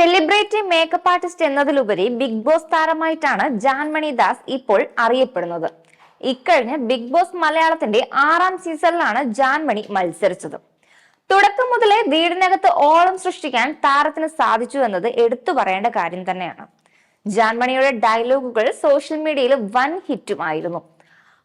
Celebrity makeup artist എന്നതിലുപരി big boss താരമായിട്ടാണ് ജാൻമണി ദാസ് ഇപ്പോൾ അറിയപ്പെടുന്നത്. ഇക്കഴിഞ്ഞ് ബിഗ് ബോസ് മലയാളത്തിന്റെ ആറാം സീസണിലാണ് ജാൻമണി മത്സരിച്ചത്. തുടക്കം മുതലേ വീടിനകത്ത് ഓളം സൃഷ്ടിക്കാൻ താരത്തിന് സാധിച്ചു എന്നത് എടുത്തു പറയേണ്ട കാര്യം തന്നെയാണ്. ജാൻമണിയുടെ ഡയലോഗുകൾ സോഷ്യൽ മീഡിയയിൽ വൻ ഹിറ്റുമായിരുന്നു.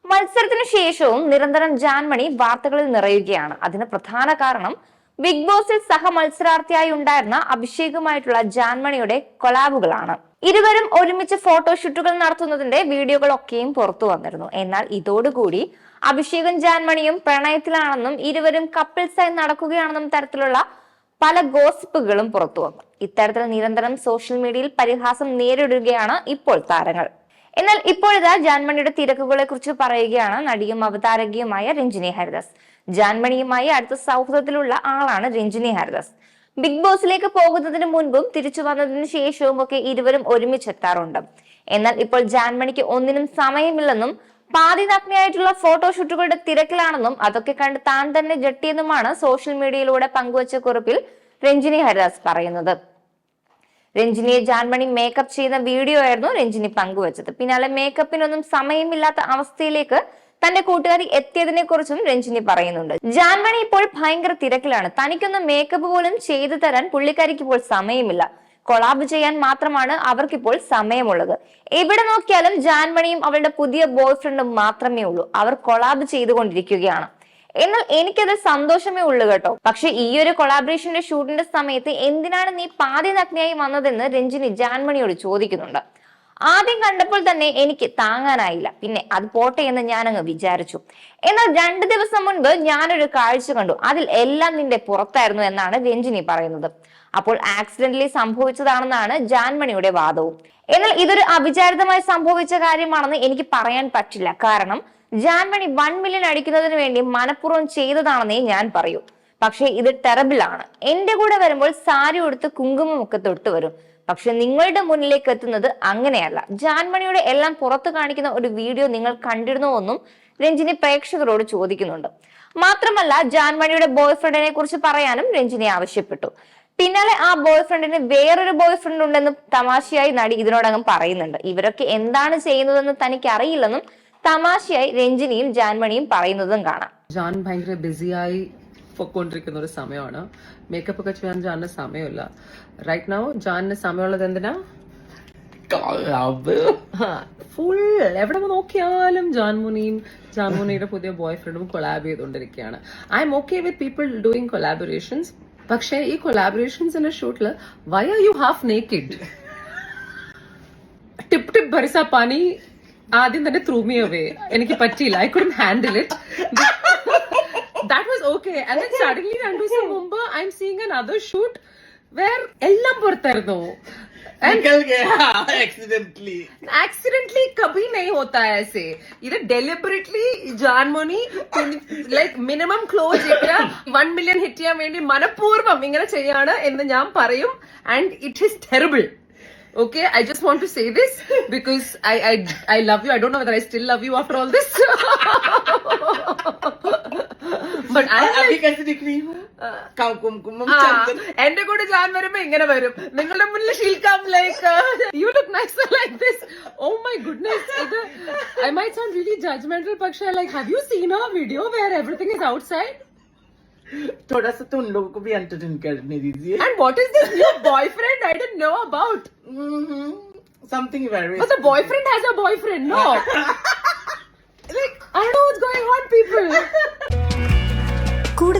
മത്സരത്തിന് ശേഷവും നിരന്തരം ജാൻമണി വാർത്തകളിൽ നിറയുകയാണ്. അതിന് പ്രധാന കാരണം ബിഗ് ബോസിൽ സഹ മത്സരാർത്ഥിയായി ഉണ്ടായിരുന്ന അഭിഷേകുമായിട്ടുള്ള ജാൻമണിയുടെ കൊളാബുകളാണ്. ഇരുവരും ഒരുമിച്ച് ഫോട്ടോഷൂട്ടുകൾ നടത്തുന്നതിന്റെ വീഡിയോകളൊക്കെയും പുറത്തു വന്നിരുന്നു. എന്നാൽ ഇതോടുകൂടി അഭിഷേകും ജാൻമണിയും പ്രണയത്തിലാണെന്നും ഇരുവരും കപ്പിൾസായി നടക്കുകയാണെന്നും തരത്തിലുള്ള പല ഗോസിപ്പുകളും പുറത്തു വന്നു. ഇത്തരത്തിൽ നിരന്തരം സോഷ്യൽ മീഡിയയിൽ പരിഹാസം നേരിടുകയാണ് ഇപ്പോൾ താരങ്ങൾ. എന്നാൽ ഇപ്പോഴിതാ ജാൻമണിയുടെ തിരക്കുകളെ കുറിച്ച് പറയുകയാണ് നടിയും അവതാരകയുമായ രഞ്ജിനി ഹരിദാസ്. ജാൻമണിയുമായി അടുത്ത സൗഹൃദത്തിലുള്ള ആളാണ് രഞ്ജിനി ഹരിദാസ്. ബിഗ് ബോസിലേക്ക് പോകുന്നതിന് മുൻപും തിരിച്ചു വന്നതിന് ശേഷവും ഒക്കെ ഇരുവരും ഒരുമിച്ചെത്താറുണ്ട് എന്നാൽ ഇപ്പോൾ ജാൻമണിക്ക് ഒന്നിനും സമയമില്ലെന്നും പാതി നഗ്നയായിട്ടുള്ള ഫോട്ടോഷൂട്ടുകളുടെ തിരക്കിലാണെന്നും അതൊക്കെ കണ്ട് താൻ തന്നെ ജട്ടിയെന്നുമാണ് സോഷ്യൽ മീഡിയയിലൂടെ പങ്കുവച്ച കുറിപ്പിൽ രഞ്ജിനി ഹരിദാസ് പറയുന്നത്. രഞ്ജിനിയെ ജാൻമണി മേക്കപ്പ് ചെയ്യുന്ന വീഡിയോ ആയിരുന്നു രഞ്ജിനി പങ്കുവച്ചത്. പിന്നാലെ മേക്കപ്പിനൊന്നും സമയമില്ലാത്ത അവസ്ഥയിലേക്ക് തന്റെ കൂട്ടുകാരി എത്തിയതിനെ കുറിച്ചും രഞ്ജിനി പറയുന്നുണ്ട്. ജാൻവണി ഇപ്പോൾ ഭയങ്കര തിരക്കിലാണ്. തനിക്കൊന്നും മേക്കപ്പ് പോലും ചെയ്തു തരാൻ പുള്ളിക്കാരിക്ക് ഇപ്പോൾ സമയമില്ല. കൊളാബ് ചെയ്യാൻ മാത്രമാണ് അവർക്കിപ്പോൾ സമയമുള്ളത്. എവിടെ നോക്കിയാലും ജാൻമണിയും അവളുടെ പുതിയ ബോയ് ഫ്രണ്ടും മാത്രമേ ഉള്ളൂ. അവർ കൊളാബ് ചെയ്തുകൊണ്ടിരിക്കുകയാണ്. എന്നാൽ എനിക്കത് സന്തോഷമേ ഉള്ളൂ കേട്ടോ. പക്ഷെ ഈ ഒരു കൊളാബറേഷന്റെ ഷൂട്ടിന്റെ സമയത്ത് എന്തിനാണ് നീ പാതി നഗ്നയായി വന്നതെന്ന് രഞ്ജിനി ജാൻമണിയോട് ചോദിക്കുന്നുണ്ട്. ആദ്യം കണ്ടപ്പോൾ തന്നെ എനിക്ക് താങ്ങാനായില്ല. പിന്നെ അത് പോട്ടെ എന്ന് അങ്ങ് വിചാരിച്ചു. എന്നാൽ രണ്ട് ദിവസം മുൻപ് ഞാനൊരു കാഴ്ച കണ്ടു. അതിൽ എല്ലാം നിന്റെ പുറത്തായിരുന്നു എന്നാണ് രഞ്ജിനി പറയുന്നത്. അപ്പോൾ ആക്സിഡന്റലി സംഭവിച്ചതാണെന്നാണ് ജാൻമണിയുടെ വാദവും. എന്നാൽ ഇതൊരു അവിചാരിതമായി സംഭവിച്ച കാര്യമാണെന്ന് എനിക്ക് പറയാൻ പറ്റില്ല. കാരണം ജാൻമണി വൺ മില്യൺ അടിക്കുന്നതിന് വേണ്ടി മനഃപൂർവം ചെയ്തതാണെന്നേ ഞാൻ പറയൂ. പക്ഷേ ഇത് ടെറബിൾ ആണ്. എന്റെ കൂടെ വരുമ്പോൾ സാരി ഉടുത്ത് കുങ്കുമമൊക്കെ തൊട്ട് വരും. പക്ഷെ നിങ്ങളുടെ മുന്നിലേക്ക് എത്തുന്നത് അങ്ങനെയല്ല. ജാൻമണിയുടെ എല്ലാം പുറത്തു കാണിക്കുന്ന ഒരു വീഡിയോ നിങ്ങൾ കണ്ടിരുന്നുവെന്നും രഞ്ജിനി പ്രേക്ഷകരോട് ചോദിക്കുന്നുണ്ട്. മാത്രമല്ല ജാൻമണിയുടെ ബോയ് ഫ്രണ്ടിനെ കുറിച്ച് പറയാനും രഞ്ജിനി ആവശ്യപ്പെട്ടു. പിന്നാലെ ആ ബോയ് ഫ്രണ്ടിന് വേറൊരു ബോയ് ഫ്രണ്ട് ഉണ്ടെന്ന് തമാശയായി നടി ഇതിനോടകം പറയുന്നുണ്ട്. ഇവരൊക്കെ എന്താണ് ചെയ്യുന്നതെന്ന് തനിക്ക് അറിയില്ലെന്നും തമാശയായി രഞ്ജിനിയും ജാൻമണിയും പറയുന്നതും കാണാം. ജാൻ ഭയങ്കര ബിസിയായി പൊക്കോണ്ടിരിക്കുന്ന ഒരു സമയമാണ്. മേക്കപ്പ് ഒക്കെ ചെയ്യാൻ ജാനിന് സമയമില്ല. റൈറ്റ് നൗ ജാനിന് സമയമുള്ളത് എന്തിനാ? ഫുൾ എവിടെ നോക്കിയാലും ജാൻമുനിയും ജാൻമുനിയുടെ പുതിയ ബോയ് ഫ്രണ്ടും കൊളാബ് ചെയ്തുകൊണ്ടിരിക്കുകയാണ്. I'm okay with people doing collaborations പക്ഷേ ഈ കൊളാബറേഷൻസിന്റെ ഷൂട്ടിൽ why are you half naked Tip Tip Barsa Paani ആദ്യം തന്നെ ത്രൂമിയവേ എനിക്ക് പറ്റിയില്ല. I couldn't handle it That was okay and then suddenly രണ്ടു ദിവസം മുമ്പ് I'm seeing another shoot where എല്ലാം പുറത്തായിരുന്നു निकल गया एक्सीडेंटली ആക്സിഡന്റലി കഭി नहीं होता है ऐसे ഇത് deliberately Janmoni like minimum close one million hit ചെയ്യാൻ വേണ്ടി മനഃപൂർവ്വം ഇങ്ങനെ ചെയ്യാണ് എന്ന് ഞാൻ പറയും and it is terrible Okay, I just want to say this because I I I love you. I don't know whether I still love you after all this. but I अभी कैसे दिख रही हूँ काम कुम कुम ആ, എന്റെ കൂടെ ജാൻ വരുമ്പോ ഇങ്ങനെ വരും നിങ്ങളുടെ മുന്നിൽ ഷീൽക്കാം like you look nice like this oh my goodness ഇത് I might sound really judgmental പക്ഷേ ലൈക്ക് ഹാവ് യു സീൻ ആ video where everything is outside थोड़ा सा तो उन लोगों को भी एंटरटेन करने दीजिए and what is this new boyfriend I don't know about something very But the boyfriend has a boyfriend, no? like, I don't know what's going on, people.